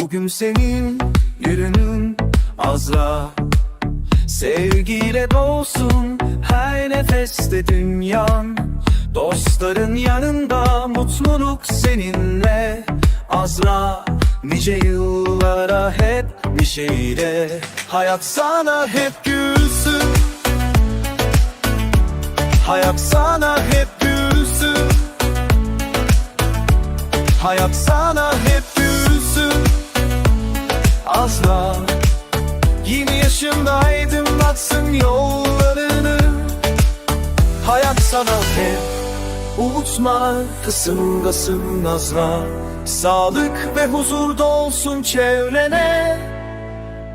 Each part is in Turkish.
bugün senin gününün Azra. Sevgiyle dolsun her nefeste dünyan. Dostların yanında mutluluk seninle. Azra Nice yıllara hep neşeyle Hayat sana hep gülsün. Hayat sana hep gülsün. Hayat sana hep Yeni yaşında aydınlatsın yollarını. Hayat sana hep Unutma kısımdasın Azra Sağlık ve huzur dolsun çevrene.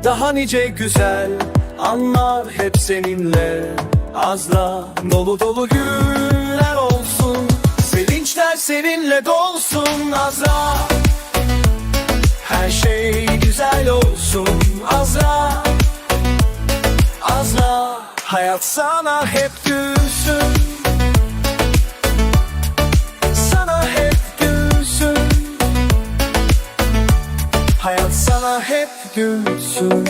Daha nice güzel anlar hep seninle. Azra dolu dolu günler olsun. Sevinçler seninle dolsun Azra Her şey güzel olsun Hayat sana hep gülsün. Sana hep gülsün. Hayat sana hep gülsün